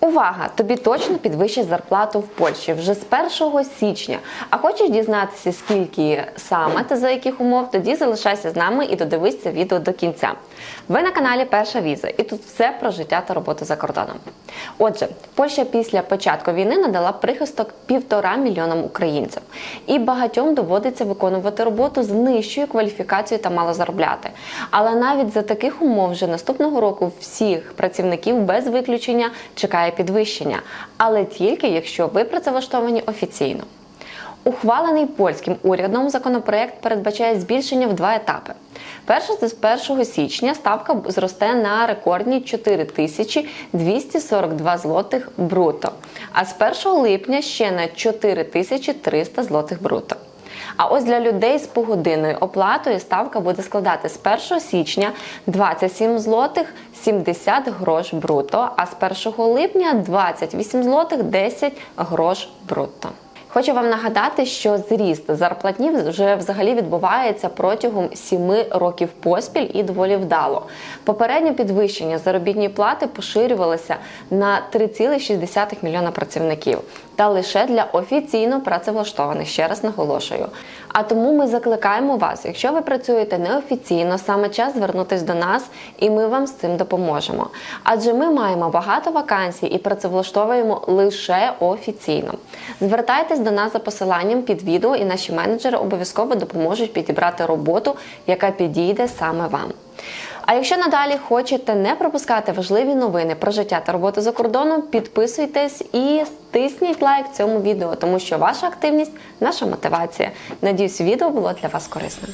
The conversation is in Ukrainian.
Увага! Тобі точно підвищать зарплату в Польщі вже з 1 січня. А хочеш дізнатися, скільки саме та за яких умов? Тоді залишайся з нами і додивись це відео до кінця. Ви на каналі Перша Віза, і тут все про життя та роботу за кордоном. Отже, Польща після початку війни надала прихисток півтора мільйонам українцям, і багатьом доводиться виконувати роботу з нижчою кваліфікацією та мало заробляти. Але навіть за таких умов вже наступного року всіх працівників без виключення чекає підвищення, але тільки якщо ви працевлаштовані офіційно. Ухвалений польським урядом законопроект передбачає збільшення в два етапи. Перше з 1 січня ставка зросте на рекордні 4242 злотих бруто, а з 1 липня ще на 4300 злотих бруто. А ось для людей з погодинною оплатою ставка буде складати з 1 січня 27 злотих 70 грош бруто, а з 1 липня 28 злотих 10 грош бруто. Хочу вам нагадати, що зріст зарплатні вже взагалі відбувається протягом 7 років поспіль і доволі вдало. Попереднє підвищення заробітної плати поширювалося на 3,6 мільйона працівників та лише для офіційно працевлаштованих, ще раз наголошую. А тому ми закликаємо вас, якщо ви працюєте неофіційно, саме час звернутись до нас, і ми вам з цим допоможемо. Адже ми маємо багато вакансій і працевлаштовуємо лише офіційно. Звертайтесь до нас за посиланням під відео, і наші менеджери обов'язково допоможуть підібрати роботу, яка підійде саме вам. А якщо надалі хочете не пропускати важливі новини про життя та роботу за кордоном, підписуйтесь і тисніть лайк цьому відео, тому що ваша активність наша мотивація. Надіюсь, відео було для вас корисним.